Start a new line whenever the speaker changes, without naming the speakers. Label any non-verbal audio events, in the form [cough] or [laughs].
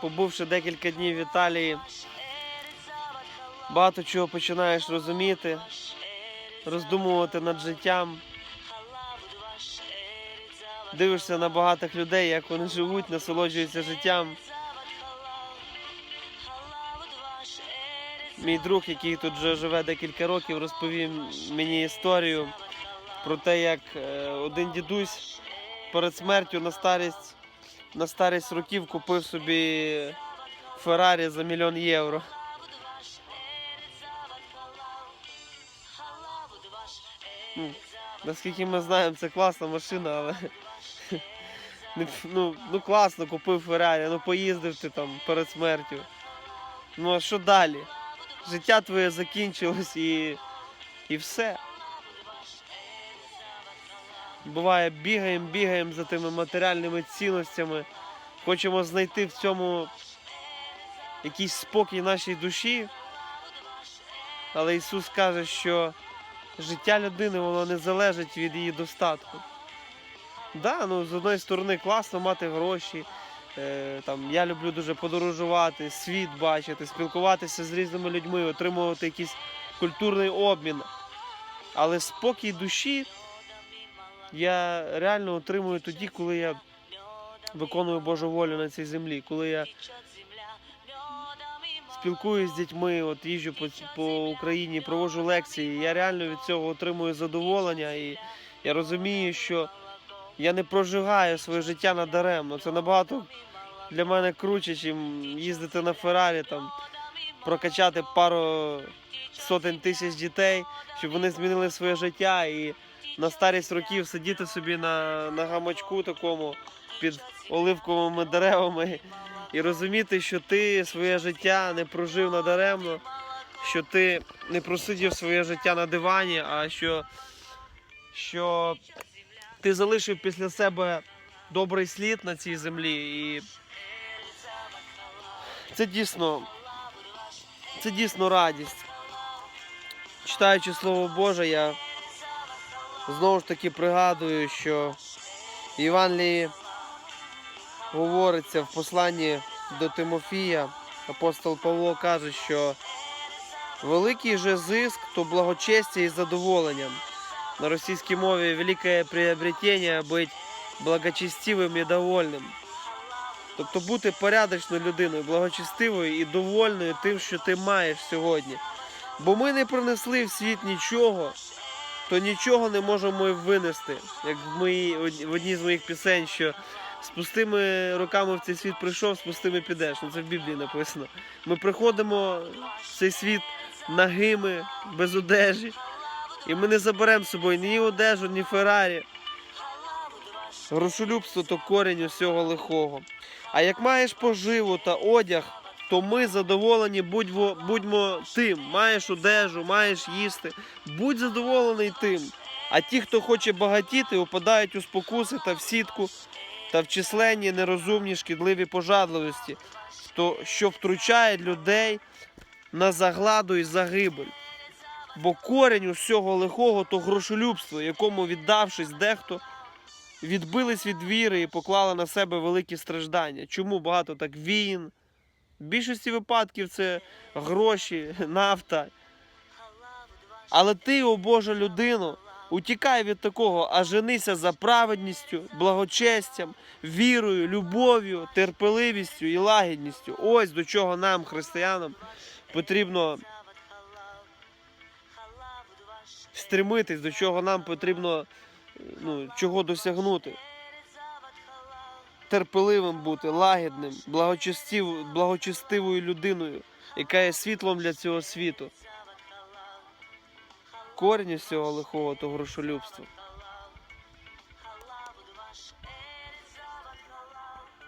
побувши декілька днів в Італії, багато чого починаєш розуміти, роздумувати над життям. Дивишся на багатих людей, як вони живуть, насолоджуються життям. Мій друг, який тут вже живе декілька років, розповів мені історію про те, як е, один дідусь перед смертю на старість, на старість років купив собі Феррарі за мільйон євро. Ну, наскільки ми знаємо, це класна машина, але [laughs] ну, ну класно, купив Феррарі, ну поїздив ти там перед смертю. Ну а що далі? Життя твоє закінчилось і, і все. Буває, бігаємо, бігаємо за тими матеріальними цінностями, хочемо знайти в цьому якийсь спокій нашій душі. Але Ісус каже, що життя людини воно не залежить від її достатку. Да, ну, з одної сторони класно мати гроші. Е, там, я люблю дуже подорожувати, світ бачити, спілкуватися з різними людьми, отримувати якийсь культурний обмін. Але спокій душі я реально отримую тоді, коли я виконую Божу волю на цій землі, коли я спілкуюсь з дітьми, от їжджу по, по Україні, проводжу лекції. Я реально від цього отримую задоволення і я розумію, що я не прожигаю своє життя надаремно. Це набагато для мене круче, ніж їздити на Феррарі, там, прокачати пару сотень тисяч дітей, щоб вони змінили своє життя і на старість років сидіти собі на, на гамачку такому під оливковими деревами і розуміти, що ти своє життя не прожив надаремно, що ти не просидів своє життя на дивані, а що, що ти залишив після себе добрий слід на цій землі. І це дійсно, це дійсно радість. Читаючи Слово Боже, я знову ж таки пригадую, що в Євангелії говориться в посланні до Тимофія, апостол Павло каже, що великий же зиск то благочестя і задоволенням. На російській мові велике приобретення бути благочестивим і довольним. Тобто бути порядочною людиною, благочестивою і довольною тим, що ти маєш сьогодні. Бо ми не принесли в світ нічого, то нічого не можемо винести. Як в, моїй, в одній з моїх пісень, що з пустими руками в цей світ прийшов, з пустими підеш. Ну це в Біблії написано. Ми приходимо в цей світ нагими, без одежі. І ми не заберемо з собою ні одежу, ні Феррарі. Грошолюбство то корінь усього лихого. А як маєш поживу та одяг, то ми задоволені будьмо, будьмо тим. Маєш одежу, маєш їсти. Будь задоволений тим. А ті, хто хоче багатіти, упадають у спокуси та в сітку та в численні нерозумні шкідливі пожадливості, то, що втручають людей на загладу і загибель. Бо корінь усього лихого то грошолюбство, якому віддавшись дехто, відбились від віри і поклали на себе великі страждання. Чому багато так війн? В більшості випадків це гроші, [laughs] нафта. Але ти, о Божа людино, утікай від такого, а женися за праведністю, благочестям, вірою, любов'ю, терпеливістю і лагідністю. Ось до чого нам, християнам, потрібно стремитись, до чого нам потрібно ну, чого досягнути. Терпеливим бути, лагідним, благочестив, благочестивою людиною, яка є світлом для цього світу. Корінь з цього лихого то грошолюбство.